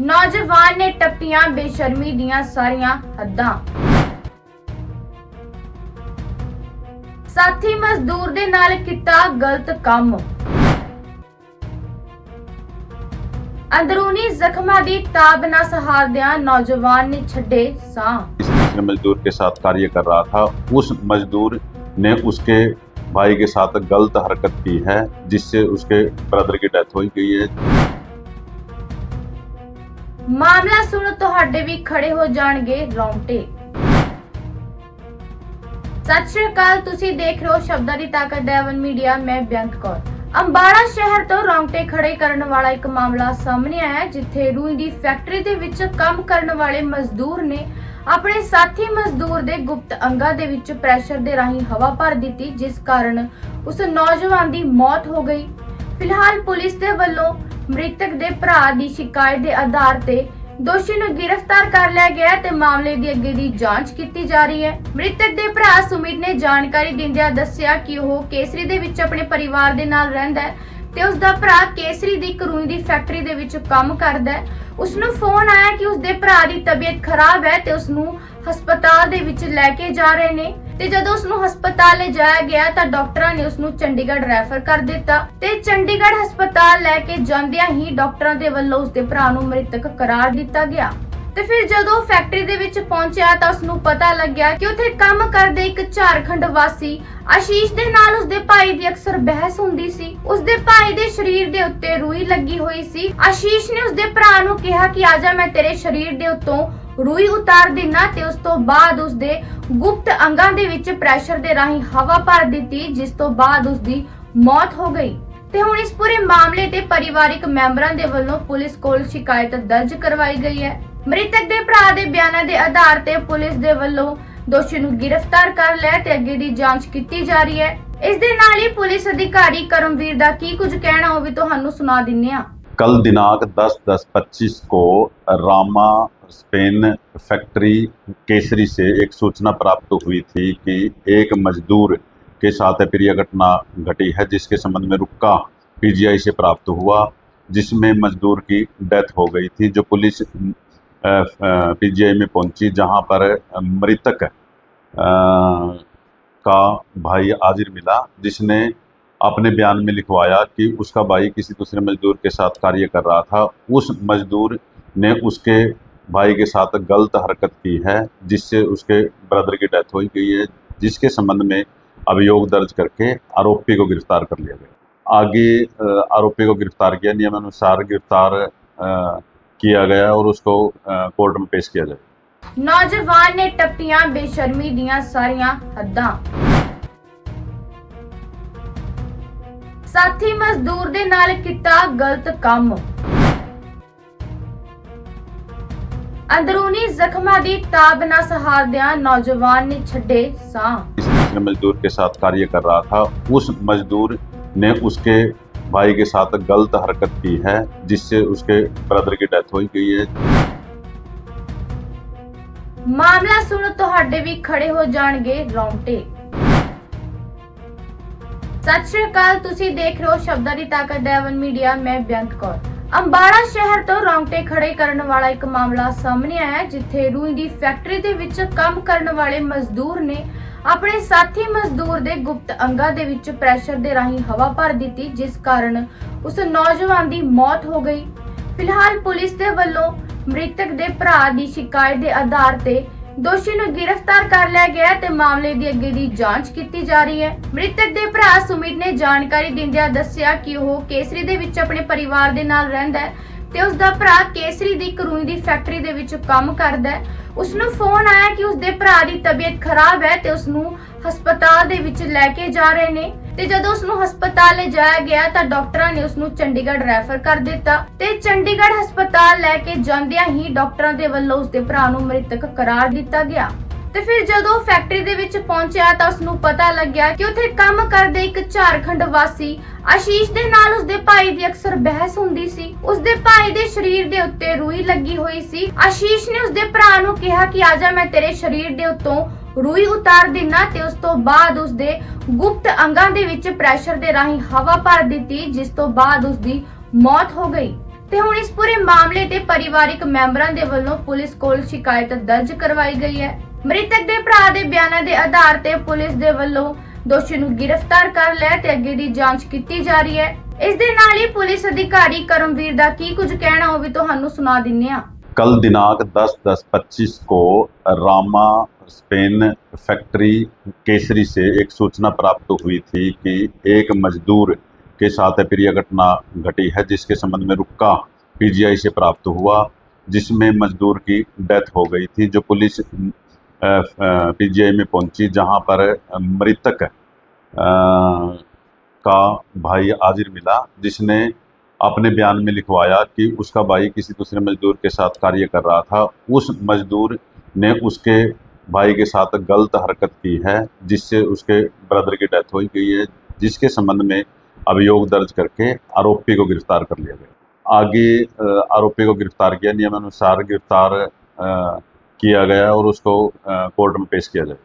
ਨੌਜਵਾਨ ਨੇ ਟੱਪੀਆਂ ਬੇਸ਼ਰਮੀ ਦੀਆਂ ਸਾਰੀਆਂ ਹੱਦਾਂ ਸਾਥੀ ਮਜ਼ਦੂਰ ਦੇ ਨਾਲ ਕੀਤਾ ਗਲਤ ਕੰਮ ਅੰਦਰੂਨੀ ਜ਼ਖਮਾਂ ਦੀ ਤਾਬ ਨਾ ਸਹਾਰਦਿਆਂ ਨੌਜਵਾਨ ਨੇ ਛੱਡੇ ਸਾਹ किसी दूसरे मजदूर के साथ कार्य कर रहा था उस मजदूर ने उसके भाई के साथ गलत हरकत की है जिससे उसके ब्रदर की डेथ हो गई है ਮਾਮਲਾ ਸੁਣ ਤੁਹਾਡੇ ਵੀ ਖੜੇ ਹੋ ਜਾਣਗੇ ਰੌਂਟੇ ਸਤਿ ਸ਼੍ਰੀ ਅਕਾਲ ਤੁਸੀਂ ਦੇਖ ਰਹੇ ਹੋ ਸ਼ਬਦਾਂ ਦੀ ਤਾਕਤ ਡੈਵਨ ਮੀਡੀਆ ਮੈਂ ਬੇਅੰਤ ਕੌਰ। ਅੰਬਾਲਾ ਸ਼ਹਿਰ ਤੋਂ ਰੌਂਟੇ ਖੜੇ ਕਰਨ ਵਾਲਾ ਇੱਕ ਮਾਮਲਾ ਸਾਹਮਣੇ ਆਇਆ ਹੈ, ਜਿੱਥੇ ਰੂਈ ਦੀ ਫੈਕਟਰੀ ਦੇ ਵਿੱਚ ਕੰਮ ਕਰਨ ਵਾਲੇ ਮਜ਼ਦੂਰ ਨੇ ਆਪਣੇ ਸਾਥੀ ਮਜ਼ਦੂਰ ਦੇ ਗੁਪਤ ਅੰਗਾਂ ਦੇ ਵਿੱਚ ਪ੍ਰੈਸ਼ਰ ਦੇ ਰਾਹੀਂ ਹਵਾ ਭਰ ਦਿੱਤੀ ਜਿਸ ਕਾਰਨ ਉਸ ਨੌਜਵਾਨ ਦੀ ਮੌਤ ਹੋ ਗਈ। ਫਿਲਹਾਲ ਪੁਲਿਸ ਦੇ ਵੱਲੋਂ ਮ੍ਰਿਤਕ ਦੇ ਭਰਾ ਦੀ ਸ਼ਿਕਾਇਤ ਦੇ ਆਧਾਰ ਤੇ ਦੋਸ਼ੀ ਨੂੰ ਗ੍ਰਿਫਤਾਰ ਕਰ ਲਿਆ ਗਿਆ ਤੇ ਮਾਮਲੇ ਦੀ ਅੱਗੇ ਦੀ ਜਾਂਚ ਕੀਤੀ ਜਾ ਰਹੀ ਹੈ। ਮ੍ਰਿਤਕ ਦੇ ਭਰਾ ਸੁਮਿਤ ਨੇ ਜਾਣਕਾਰੀ ਦਿੰਦਿਆਂ ਦੱਸਿਆ ਕਿ ਉਹ ਕੇਸਰੀ ਦੇ ਵਿੱਚ ਆਪਣੇ ਪਰਿਵਾਰ ਦੇ ਨਾਲ ਰਹਿੰਦਾ ਹੈ ਤੇ ਉਸ ਦਾ ਭਰਾ ਕੇਸਰੀ ਦੀ ਕਰੂਈ ਦੀ ਫੈਕਟਰੀ ਦੇ ਵਿੱਚ ਕੰਮ ਕਰਦਾ ਹੈ। ਉਸ ਨੂੰ ਫੋਨ ਆਇਆ ਕਿ ਉਸ ਦੇ ਭਰਾ ਦੀ ਤਬੀਅਤ ਖਰਾਬ ਹੈ ਤੇ ਉਸ ਨੂੰ ਹਸਪਤਾਲ ਦੇ ਵਿੱਚ ਲੈ ਕੇ ਜਾ ਰਹੇ ਨੇ। ਤੇ ਜਦੋਂ ਉਸ ਨੂੰ ਹਸਪਤਾਲ ਲੈ ਜਾਇਆ ਗਿਆ ਤਾਂ ਡਾਕਟਰਾਂ ਨੇ ਉਸ ਨੂੰ ਚੰਡੀਗੜ੍ਹ ਰੈਫਰ ਕਰ ਦਿੱਤਾ। ਤੇ ਚੰਡੀਗੜ੍ਹ ਹਸਪਤਾਲ ਲੈ ਕੇ ਜਾਂਦਿਆਂ ਹੀ ਡਾਕਟਰਾਂ ਦੇ ਵੱਲੋਂ ਉਸ ਦੇ ਭਰਾ ਨੂੰ ਮ੍ਰਿਤਕ ਕਰਾਰ ਦਿੱਤਾ ਗਿਆ। ਤੇ ਫਿਰ ਜਦੋਂ ਫੈਕਟਰੀ ਦੇ ਵਿੱਚ ਪਹੁੰਚਿਆ ਤਾਂ ਉਸ ਨੂੰ ਪਤਾ ਲੱਗਿਆ ਕਿ ਉੱਥੇ ਕੰਮ ਕਰਦੇ ਇੱਕ ਝਾਰਖੰਡ ਵਾਸੀ ਆਸ਼ੀਸ਼ ਦੇ ਨਾਲ ਉਸਦੇ ਭਾਈ ਦੀ ਅਕਸਰ ਬਹਿਸ ਹੁੰਦੀ ਸੀ। ਉਸਦੇ ਭਾਈ ਦੇ ਸਰੀਰ ਦੇ ਉੱਤੇ ਰੂਈ ਲੱਗੀ ਹੋਈ ਸੀ। ਆਸ਼ੀਸ਼ ਨੇ ਉਸਦੇ ਭਰਾ ਨੂੰ ਕਿਹਾ ਕਿ ਆਜਾ ਮੈਂ ਤੇਰੇ ਸਰੀਰ ਦੇ ਉੱਤੋਂ ਰੂਈ ਉਤਾਰ ਦੇਣਾ ਤੇ ਉਸ ਤੋਂ ਬਾਅਦ ਉਸਦੇ ਗੁਪਤ ਅੰਗਾਂ ਦੇ ਵਿੱਚ ਪ੍ਰੈਸ਼ਰ ਦੇ ਰਾਹੀਂ ਹਵਾ ਭਰ ਦਿੱਤੀ, ਜਿਸ ਤੋਂ ਬਾਅਦ ਉਸਦੀ ਮੌਤ ਹੋ ਗਈ। ਤੇ ਹੁਣ ਇਸ ਪੂਰੇ ਮਾਮਲੇ ਤੇ ਪਰਿਵਾਰਿਕ ਮੈਂਬਰਾਂ ਦੇ ਵੱਲੋਂ ਪੁਲਿਸ ਕੋਲ ਸ਼ਿਕਾਇਤ ਦਰਜ ਕਰਵਾਈ ਗਈ ਹੈ। ਮ੍ਰਿਤਕ ਦੇ ਭਰਾ ਦੇ ਬਿਆਨਾਂ ਦੇ ਆਧਾਰ ਤੇ ਪੁਲਿਸ ਦੇ ਵੱਲੋਂ ਦੋਸ਼ੀ ਨੂੰ ਗ੍ਰਿਫਤਾਰ ਕਰ ਲਿਆ ਤੇ ਅੱਗੇ ਦੀ ਜਾਂਚ ਕੀਤੀ ਜਾ ਰਹੀ ਹੈ। ਇਸ ਦੇ ਨਾਲ ਹੀ ਪੁਲਿਸ ਅਧਿਕਾਰੀ ਕਰਮਵੀਰ ਦਾ ਕੀ ਕੁਝ ਕਹਿਣਾ ਉਹ ਵੀ ਤੁਹਾਨੂੰ ਸੁਣਾ ਦਿੰਨੇ ਆ कल दिनांक 10 दस, पच्चीस को रामा स्पेन फैक्ट्री केसरी से एक सूचना प्राप्त हुई थी कि एक मजदूर के साथ प्रिय घटना घटी है, जिसके संबंध में रुक्का पीजीआई से प्राप्त हुआ, जिसमें मजदूर की डेथ हो गई थी, जो पुलिस पीजीआई में पहुँची, जहाँ पर मृतक का भाई हाजिर मिला, जिसने अपने बयान में लिखवाया कि उसका भाई किसी दूसरे मजदूर के साथ कार्य कर रहा था। उस मजदूर ने उसके भाई के साथ गलत हरकत की है, जिससे उसके ब्रदर की डेथ हो गई है जिसके संबंध में अभियोग दर्ज करके आरोपी को गिरफ़्तार कर लिया गया। आगे आरोपी को गिरफ़्तार किया, नियमानुसार गिरफ़्तार किया गया और उसको कोर्ट में पेश किया जाए नौजवान ने टपटियाँ, बेशर्मी दिया सारिया हद्दां। ਸਾਥੀ ਮਜ਼ਦੂਰ ਦੇ ਨਾਲ ਕੀਤਾ ਗਲਤ ਕੰਮ ਅੰਦਰੂਨੀ ਜ਼ਖਮਾਂ ਦੀ ਤਾਬ ਨਾ ਸਹਾਰਦਿਆਂ ਨੌਜਵਾਨ ਨੇ ਛੱਡੇ ਸਾਹ किसी दूसरे मजदूर के साथ कार्य कर रहा था उस मजदूर ने उसके भाई के साथ गलत हरकत की है जिससे उसके ब्रदर की डेथ हो गई है ਮਾਮਲਾ ਸੁਣ ਤੁਹਾਡੇ ਵੀ ਖੜੇ ਹੋ ਜਾਣਗੇ ਰੌਂਟੇ ਸਤਿ ਸ਼੍ਰੀ ਅਕਾਲ ਤੁਸੀਂ ਦੇਖ ਰਹੇ ਹੋ ਸ਼ਬਦਾਂ ਦੀ ਤਾਕਤ ਡੈਵਨ ਮੀਡੀਆ ਮੈਂ ਬੇਅੰਤ ਕੌਰ। ਅੰਬਾਲਾ ਸ਼ਹਿਰ ਤੋਂ ਰੌਂਟੇ ਖੜੇ ਕਰਨ ਵਾਲਾ ਇੱਕ ਮਾਮਲਾ ਸਾਹਮਣੇ ਆਇਆ ਹੈ, ਜਿੱਥੇ ਰੂਈ ਦੀ ਫੈਕਟਰੀ ਦੇ ਵਿੱਚ ਕੰਮ ਕਰਨ ਵਾਲੇ ਮਜ਼ਦੂਰ ਨੇ ਆਪਣੇ ਸਾਥੀ ਮਜ਼ਦੂਰ ਦੇ ਗੁਪਤ ਅੰਗਾਂ ਦੇ ਵਿੱਚ ਪ੍ਰੈਸ਼ਰ ਦੇ ਰਾਹੀਂ ਹਵਾ ਭਰ ਦਿੱਤੀ ਜਿਸ ਕਾਰਨ ਉਸ ਨੌਜਵਾਨ ਦੀ ਮੌਤ ਹੋ ਗਈ। ਫਿਲਹਾਲ ਪੁਲਿਸ ਦੇ ਵੱਲੋਂ ਮ੍ਰਿਤਕ ਦੇ ਭਰਾ ਦੀ ਸ਼ਿਕਾਇਤ ਦੇ ਆਧਾਰ ਤੇ ਦੋਸ਼ੀ ਨੂੰ ਗ੍ਰਿਫਤਾਰ ਕਰ ਲਿਆ ਗਿਆ ਤੇ ਮਾਮਲੇ ਦੀ ਅੱਗੇ ਦੀ ਜਾਂਚ ਕੀਤੀ ਜਾ ਰਹੀ ਹੈ। ਮ੍ਰਿਤਕ ਦੇ ਭਰਾ ਸੁਮਿਤ ਨੇ ਜਾਣਕਾਰੀ ਦਿੰਦਿਆਂ ਦੱਸਿਆ ਕਿ ਉਹ ਕੇਸਰੀ ਦੇ ਵਿੱਚ ਆਪਣੇ ਪਰਿਵਾਰ ਦੇ ਨਾਲ ਰਹਿੰਦਾ ਹੈ। ਤੇ ਉਸ ਦਾ ਭਰਾ ਕੇਸਰੀ ਦੀ ਕਰੂਈ ਦੀ ਫੈਕਟਰੀ ਦੇ ਵਿੱਚ ਕੰਮ ਕਰਦਾ ਹੈ। ਉਸ ਨੂੰ ਫੋਨ ਆਇਆ ਕਿ ਉਸ ਦੇ ਭਰਾ ਦੀ ਤਬੀਅਤ ਖਰਾਬ ਹੈ ਤੇ ਉਸ ਨੂੰ ਹਸਪਤਾਲ ਦੇ ਵਿੱਚ ਲੈ ਕੇ ਜਾ ਰਹੇ ਨੇ। ਤੇ ਜਦੋਂ ਉਸ ਨੂੰ ਹਸਪਤਾਲ ਲੈ ਜਾਇਆ ਗਿਆ ਤਾਂ ਡਾਕਟਰਾਂ ਨੇ ਉਸ ਨੂੰ ਚੰਡੀਗੜ੍ਹ ਰੈਫਰ ਕਰ ਦਿੱਤਾ। ਤੇ ਚੰਡੀਗੜ੍ਹ ਹਸਪਤਾਲ ਲੈ ਕੇ ਜਾਂਦਿਆਂ ਹੀ ਡਾਕਟਰਾਂ ਦੇ ਵੱਲੋਂ ਉਸ ਦੇ ਭਰਾ ਨੂੰ ਮ੍ਰਿਤਕ ਕਰਾਰ ਦਿੱਤਾ ਗਿਆ। ਤੇ ਫਿਰ ਜਦੋਂ ਫੈਕਟਰੀ ਦੇ ਵਿੱਚ ਪਹੁੰਚਿਆ ਤਾਂ ਉਸ ਨੂੰ ਪਤਾ ਲੱਗਿਆ ਕਿ ਉੱਥੇ ਕੰਮ ਕਰਦੇ ਇੱਕ ਝਾਰਖੰਡ ਵਾਸੀ ਆਸ਼ੀਸ਼ ਦੇ ਨਾਲ ਉਸਦੇ ਭਾਈ ਦੀ ਅਕਸਰ ਬਹਿਸ ਹੁੰਦੀ ਸੀ। ਉਸਦੇ ਭਾਈ ਦੇ ਸਰੀਰ ਦੇ ਉੱਤੇ ਰੂਈ ਲੱਗੀ ਹੋਈ ਸੀ। ਆਸ਼ੀਸ਼ ਨੇ ਉਸਦੇ ਭਰਾ ਨੂੰ ਕਿਹਾ ਕਿ ਆਜਾ ਮੈਂ ਤੇਰੇ ਸਰੀਰ ਦੇ ਉੱਤੋਂ ਰੂਈ ਉਤਾਰ ਦੇਣਾ ਤੇ ਉਸ ਤੋਂ ਬਾਅਦ ਉਸਦੇ ਗੁਪਤ ਅੰਗਾਂ ਦੇ ਵਿੱਚ ਪ੍ਰੈਸ਼ਰ ਦੇ ਰਾਹੀਂ ਹਵਾ ਭਰ ਦਿੱਤੀ, ਜਿਸ ਤੋਂ ਬਾਅਦ ਉਸਦੀ ਮੌਤ ਹੋ ਗਈ। ਤੇ ਹੁਣ ਇਸ ਪੂਰੇ ਮਾਮਲੇ ਤੇ ਪਰਿਵਾਰਿਕ ਮੈਂਬਰਾਂ ਦੇ ਵੱਲੋਂ ਪੁਲਿਸ ਕੋਲ ਸ਼ਿਕਾਇਤ ਦਰਜ ਕਰਵਾਈ ਗਈ ਹੈ। ਮ੍ਰਿਤਕ ਦੇ ਭਰਾ ਦੇ ਬਿਆਨਾਂ ਦੇ ਆਧਾਰ ਤੇ ਪੁਲਿਸ ਦੇ ਵੱਲੋਂ ਦੋਸ਼ੀ ਨੂੰ ਗ੍ਰਿਫਤਾਰ ਕਰ ਲਿਆ ਤੇ ਅੱਗੇ ਦੀ ਜਾਂਚ ਕੀਤੀ ਜਾ ਰਹੀ ਹੈ ਇਸ ਦੇ ਨਾਲ ਹੀ ਪੁਲਿਸ ਅਧਿਕਾਰੀ ਕਰਮਵੀਰ ਦਾ ਕੀ ਕੁਝ ਕਹਿਣਾ ਉਹ ਵੀ ਤੁਹਾਨੂੰ ਸੁਣਾ ਦਿੰਨੇ ਆ कल दिनांक 10-10-25 को रामा स्पेन फैक्ट्री केसरी से एक सूचना प्राप्त हुई थी कि एक मजदूर के साथ प्रिय घटना घटी है जिसके संबंध में रुक्का पीजीआई से प्राप्त हुआ जिसमें मजदूर की डेथ हो गई थी जो पुलिस पीजीआई में पहुँची, जहाँ पर मृतक का भाई हाजिर मिला, जिसने अपने बयान में लिखवाया कि उसका भाई किसी दूसरे मजदूर के साथ कार्य कर रहा था। उस मजदूर ने उसके भाई के साथ गलत हरकत की है, जिससे उसके ब्रदर की डेथ हो गई है जिसके संबंध में अभियोग दर्ज करके आरोपी को गिरफ़्तार कर लिया गया। आगे आरोपी को गिरफ़्तार किया, नियमानुसार गिरफ़्तार किया गया और उसको अ, कोर्ट में पेश किया जाए